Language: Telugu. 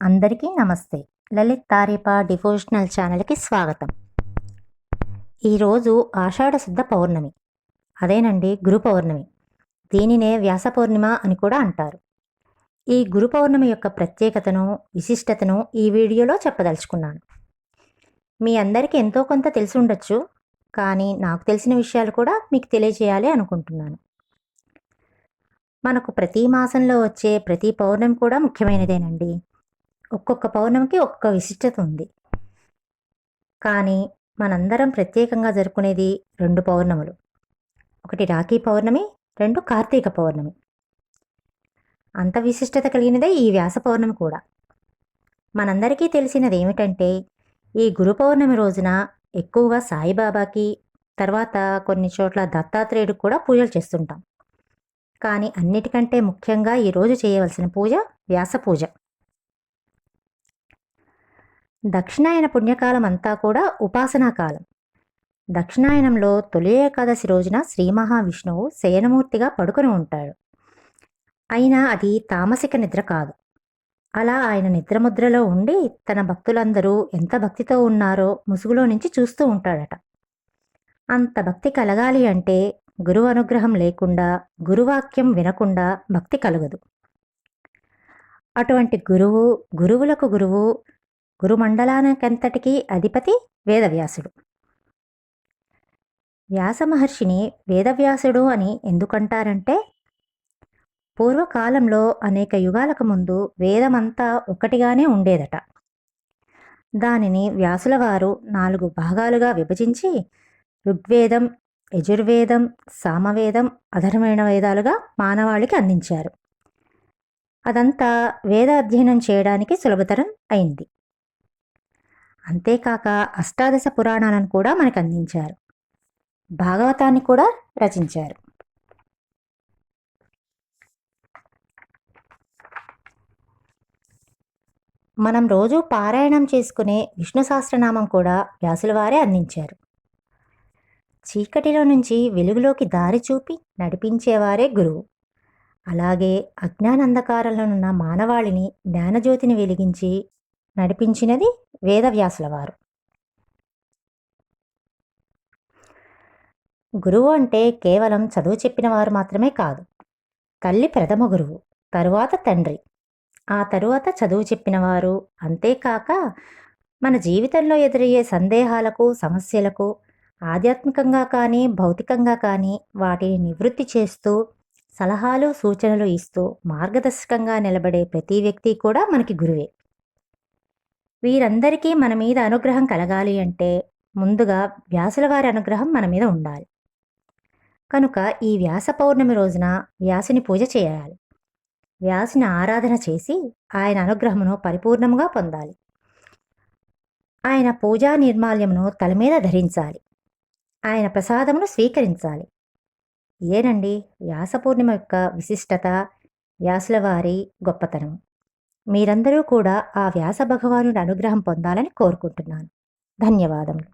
అందరికీ నమస్తే. లలిత్ తారీపా డివోషనల్ ఛానల్కి స్వాగతం. ఈరోజు ఆషాఢ శుద్ధ పౌర్ణమి. అదేనండి గురు పౌర్ణమి. దీనినే వ్యాస పౌర్ణిమ అని కూడా అంటారు. ఈ గురు పౌర్ణమి యొక్క ప్రత్యేకతను విశిష్టతను ఈ వీడియోలో చెప్పదలుచుకున్నాను. మీ అందరికీ ఎంతో కొంత తెలిసి ఉండొచ్చు కానీ నాకు తెలిసిన విషయాలు కూడా మీకు తెలియజేయాలి అనుకుంటున్నాను. మనకు ప్రతి మాసంలో వచ్చే ప్రతి పౌర్ణమి కూడా ముఖ్యమైనదేనండి. ఒక్కొక్క పౌర్ణమికి ఒక్కొక్క విశిష్టత ఉంది. కానీ మనందరం ప్రత్యేకంగా జరుపుకునేది రెండు పౌర్ణములు. ఒకటి రాఖీ పౌర్ణమి రెండు కార్తీక పౌర్ణమి. అంత విశిష్టత కలిగినదే ఈ వ్యాస పౌర్ణమి కూడా. మనందరికీ తెలిసినది ఏమిటంటే ఈ గురు పౌర్ణమి రోజున ఎక్కువగా సాయిబాబాకి తర్వాత కొన్ని చోట్ల దత్తాత్రేయుడు కూడా పూజలు చేస్తుంటాం. కానీ అన్నిటికంటే ముఖ్యంగా ఈరోజు చేయవలసిన పూజ వ్యాస పూజ. దక్షిణాయన పుణ్యకాలం అంతా కూడా ఉపాసనా కాలం దక్షిణాయనంలో తొలి ఏకాదశి రోజున శ్రీ మహావిష్ణువు శయనమూర్తిగా పడుకొని ఉంటాడు. అయినా అది తామసిక నిద్ర కాదు. అలా ఆయన నిద్రముద్రలో ఉండి తన భక్తులందరూ ఎంత భక్తితో ఉన్నారో ముసుగులో నుంచి చూస్తూ ఉంటాడట. అంత భక్తి కలగాలి అంటే గురువు అనుగ్రహం లేకుండా గురువాక్యం వినకుండా భక్తి కలగదు. అటువంటి గురువు గురువులకు గురువు గురుమండలానికంతటికీ అధిపతి వేదవ్యాసుడు. వ్యాస మహర్షిని వేదవ్యాసుడు అని ఎందుకంటారంటే పూర్వకాలంలో అనేక యుగాలకు ముందు వేదమంతా ఒకటిగానే ఉండేదట. దానిని వ్యాసుల వారు నాలుగు భాగాలుగా విభజించి ఋగ్వేదం యజుర్వేదం సామవేదం అధర్మైన వేదాలుగా మానవాళికి అందించారు. అదంతా వేద అధ్యయనం చేయడానికి సులభతరం అయింది. అంతేకాక అష్టాదశ పురాణాలను కూడా మనకు అందించారు. భాగవతాన్ని కూడా రచించారు. మనం రోజు పారాయణం చేసుకునే విష్ణు సహస్రనామం కూడా వ్యాసుల వారే అందించారు. చీకటిలో నుంచి వెలుగులోకి దారి చూపి నడిపించేవారే గురువు. అలాగే అజ్ఞానంధకారంలోనున్న మానవాళిని జ్ఞానజ్యోతిని వెలిగించి నడిపించినది వేదవ్యాసుల వారు. గురువు అంటే కేవలం చదువు చెప్పిన వారు మాత్రమే కాదు. తల్లి ప్రథమ గురువు తరువాత తండ్రి. ఆ తరువాత చదువు చెప్పినవారు అంతేకాక మన జీవితంలో ఎదురయ్యే సందేహాలకు సమస్యలకు ఆధ్యాత్మికంగా కానీ భౌతికంగా కానీ వాటిని నివృత్తి చేస్తూ సలహాలు సూచనలు ఇస్తూ మార్గదర్శకంగా నిలబడే ప్రతి వ్యక్తి కూడా మనకి గురువే. వీరందరికీ మన మీద అనుగ్రహం కలగాలి అంటే ముందుగా వ్యాసుల వారి అనుగ్రహం మన మీద ఉండాలి. కనుక ఈ వ్యాస పౌర్ణమి రోజున వ్యాసుని పూజ చేయాలి. వ్యాసుని ఆరాధన చేసి ఆయన అనుగ్రహమును పరిపూర్ణముగా పొందాలి. ఆయన పూజా నిర్మాల్యమును తల మీద ధరించాలి. ఆయన ప్రసాదమును స్వీకరించాలి. ఇదేనండి వ్యాస పూర్ణిమ యొక్క విశిష్టత వ్యాసుల వారి గొప్పతనం. మీరందరూ కూడా ఆ వ్యాస భగవానుడి అనుగ్రహం పొందాలని కోరుకుంటున్నాను. ధన్యవాదములు.